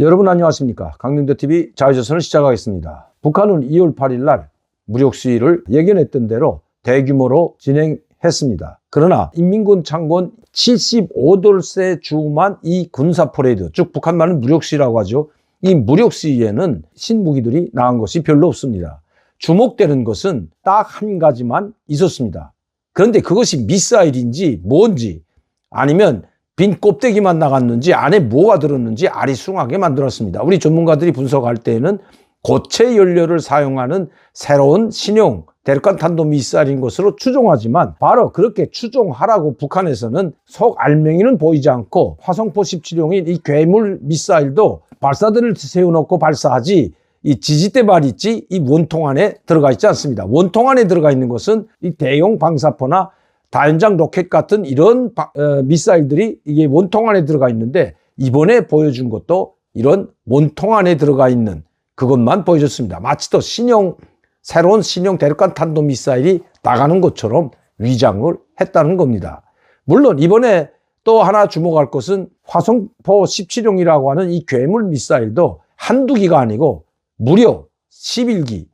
여러분 안녕하십니까? 강릉도TV 자유조선을 시작하겠습니다. 북한은 2월 8일 날 무력 시위를 예견했던 대로 대규모로 진행했습니다. 그러나 인민군 창건 75돌세 주만 이 군사 퍼레이드 즉 북한 말은 무력 시위라고 하죠. 이 무력 시위에는 신무기들이 나간 것이 별로 없습니다. 주목되는 것은 딱 한 가지만 있었습니다. 그런데 그것이 미사일인지 뭔지 아니면 빈 껍데기만 나갔는지 안에 뭐가 들었는지 아리숭하게 만들었습니다. 우리 전문가들이 분석할 때에는 고체 연료를 사용하는 새로운 신형 대륙간 탄도 미사일인 것으로 추정하지만 바로 그렇게 추정하라고 북한에서는 속 알맹이는 보이지 않고 화성포 17형인 이 괴물 미사일도 발사대를 세워놓고 발사하지 이 지지대 발 있지 이 원통 안에 들어가 있지 않습니다. 원통 안에 들어가 있는 것은 이 대형 방사포나 다연장 로켓 같은 이런 바, 어, 미사일들이 이게 원통 안에 들어가 있는데 이번에 보여준 것도 이런 원통 안에 들어가 있는 그것만 보여줬습니다. 마치 또 신형 새로운 신형 대륙간 탄도 미사일이 나가는 것처럼 위장을 했다는 겁니다. 물론 이번에 또 하나 주목할 것은 화성포 17형이라고 하는 이 괴물 미사일도 한두 기가 아니고 무려 11기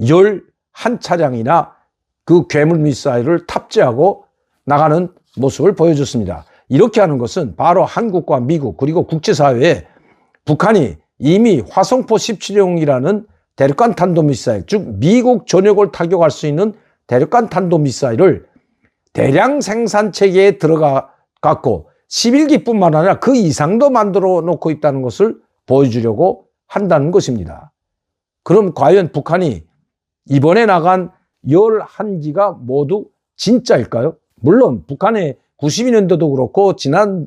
11차량이나 그 괴물 미사일을 탑재하고 나가는 모습을 보여줬습니다. 이렇게 하는 것은 바로 한국과 미국 그리고 국제사회에 북한이 이미 화성포 17형이라는 대륙간 탄도미사일 즉 미국 전역을 타격할 수 있는 대륙간 탄도미사일을 대량 생산 체계에 들어가 갖고 11기뿐만 아니라 그 이상도 만들어 놓고 있다는 것을 보여주려고 한다는 것입니다. 그럼 과연 북한이 이번에 나간 11기가 모두 진짜일까요? 물론 북한의 92년도도 그렇고 지난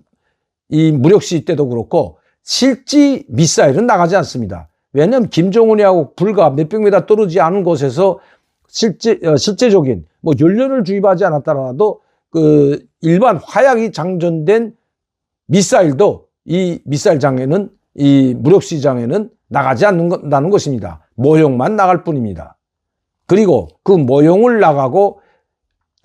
이 무력시 때도 그렇고 실지 미사일은 나가지 않습니다. 왜냐하면 김정은이하고 불과 몇백 미터 떨어지지 않은 곳에서 실제, 어, 실제적인 뭐 연료를 주입하지 않았더라도 그 일반 화약이 장전된 미사일도 이 미사일 장에는 이 무력 시장에는 나가지 않는다는 것입니다. 모형만 나갈 뿐입니다. 그리고 그 모형을 나가고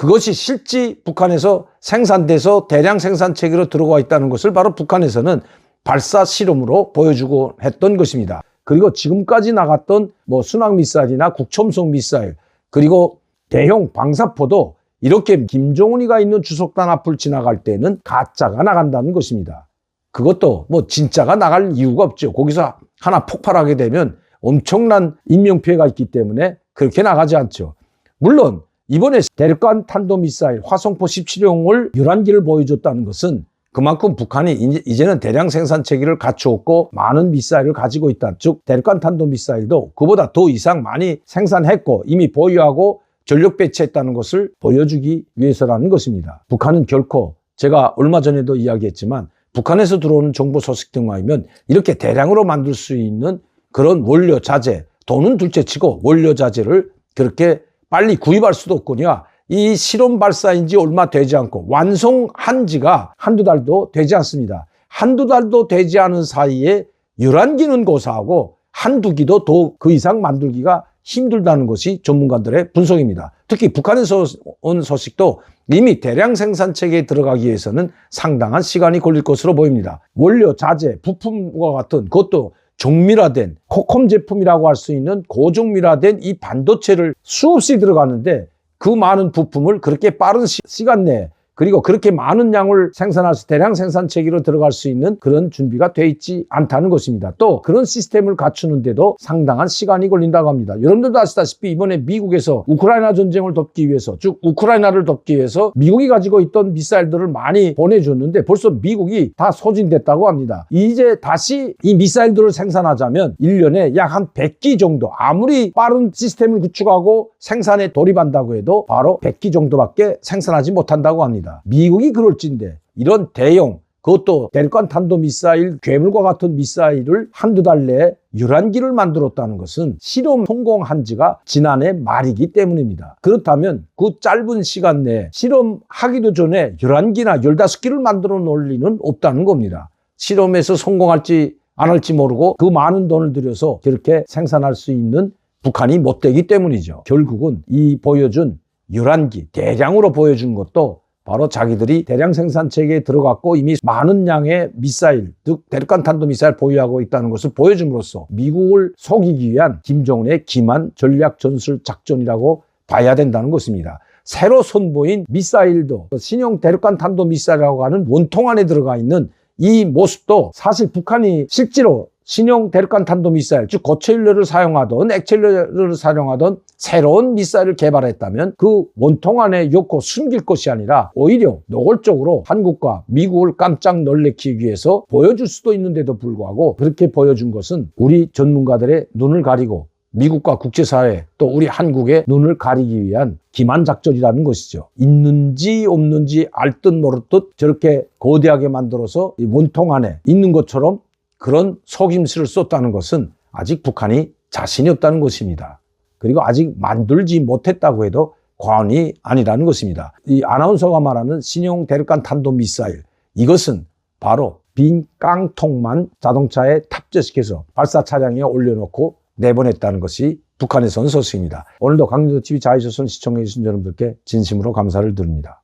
그것이 실제 북한에서 생산돼서 대량 생산 체계로 들어가 있다는 것을 바로 북한에서는 발사 실험으로 보여주고 했던 것입니다. 그리고 지금까지 나갔던 뭐 순항 미사일이나 국첨성 미사일 그리고 대형 방사포도 이렇게 김정은이가 있는 주석단 앞을 지나갈 때는 가짜가 나간다는 것입니다. 그것도 뭐 진짜가 나갈 이유가 없죠. 거기서 하나 폭발하게 되면 엄청난 인명피해가 있기 때문에 그렇게 나가지 않죠. 물론 이번에 대륙간 탄도미사일 화성포 17형을 11기를 보여줬다는 것은 그만큼 북한이 이제는 대량 생산 체계를 갖추었고 많은 미사일을 가지고 있다. 즉 대륙간 탄도 미사일도 그보다 더 이상 많이 생산했고 이미 보유하고 전력 배치했다는 것을 보여주기 위해서라는 것입니다. 북한은 결코 제가 얼마 전에도 이야기했지만 북한에서 들어오는 정보 소식 등과 하면 이렇게 대량으로 만들 수 있는 그런 원료 자재 돈은 둘째치고 원료 자재를 그렇게 빨리 구입할 수도 없거냐. 이 실험 발사인 지 얼마 되지 않고 완성한 지가 한두 달도 되지 않습니다. 한두 달도 되지 않은 사이에 11기는 고사하고 한두 기도 더 그 이상 만들기가 힘들다는 것이 전문가들의 분석입니다. 특히 북한에서 온 소식도 이미 대량 생산 체계에 들어가기 위해서는 상당한 시간이 걸릴 것으로 보입니다. 원료, 자재, 부품과 같은 그것도 종밀화된 코컴 제품이라고 할 수 있는 고종밀화된 이 반도체를 수없이 들어가는데 그 많은 부품을 그렇게 빠른 시, 간 내에 그리고 그렇게 많은 양을 생산할 수 대량 생산 체계로 들어갈 수 있는 그런 준비가 돼 있지 않다는 것입니다. 또 그런 시스템을 갖추는데도 상당한 시간이 걸린다고 합니다. 여러분들도 아시다시피 이번에 미국에서 우크라이나 전쟁을 덮기 위해서 즉 우크라이나를 덮기 위해서 미국이 가지고 있던 미사일들을 많이 보내줬는데 벌써 미국이 다 소진됐다고 합니다. 이제 다시 이 미사일들을 생산하자면 1년에 약 한 100기 정도 아무리 빠른 시스템을 구축하고 생산에 돌입한다고 해도 바로 100기 정도밖에 생산하지 못한다고 합니다. 겁니다. 미국이 그럴진데 이런 대형 그것도 대륙간 탄도미사일 괴물과 같은 미사일을 한두 달 내에 11기를 만들었다는 것은 실험 성공한 지가 지난해 말이기 때문입니다. 그렇다면 그 짧은 시간 내에 실험하기도 전에 11기나 15기를 만들어 놓을 리는 없다는 겁니다. 실험에서 성공할지 안 할지 모르고 그 많은 돈을 들여서 그렇게 생산할 수 있는 북한이 못 되기 때문이죠. 결국은 이 보여준 11기 대량으로 보여준 것도 바로 자기들이 대량 생산 체계에 들어갔고 이미 많은 양의 미사일, 즉 대륙간 탄도 미사일 보유하고 있다는 것을 보여줌으로써 미국을 속이기 위한 김정은의 기만 전략 전술 작전이라고 봐야 된다는 것입니다. 새로 선보인 미사일도 신형 대륙간 탄도 미사일이라고 하는 원통 안에 들어가 있는 이 모습도 사실 북한이 실제로 신형 대륙간 탄도 미사일, 즉 고체 연료를 사용하던 액체 연료를 사용하던 새로운 미사일을 개발했다면 그 원통 안에 넣고 숨길 것이 아니라 오히려 노골적으로 한국과 미국을 깜짝 놀래키기 위해서 보여줄 수도 있는데도 불구하고 그렇게 보여준 것은 우리 전문가들의 눈을 가리고 미국과 국제사회 또 우리 한국의 눈을 가리기 위한 기만 작전이라는 것이죠. 있는지 없는지 알듯 모를 듯 저렇게 거대하게 만들어서 이 원통 안에 있는 것처럼 그런 속임수를 썼다는 것은 아직 북한이 자신이 없다는 것입니다. 그리고 아직 만들지 못했다고 해도 과언이 아니라는 것입니다. 이 아나운서가 말하는 신형 대륙간 탄도 미사일 이것은 바로 빈 깡통만 자동차에 탑재시켜서 발사 차량에 올려놓고 내보냈다는 것이 북한에선 소식입니다. 오늘도 강민도 TV 자유조선 시청해주신 여러분들께 진심으로 감사를 드립니다.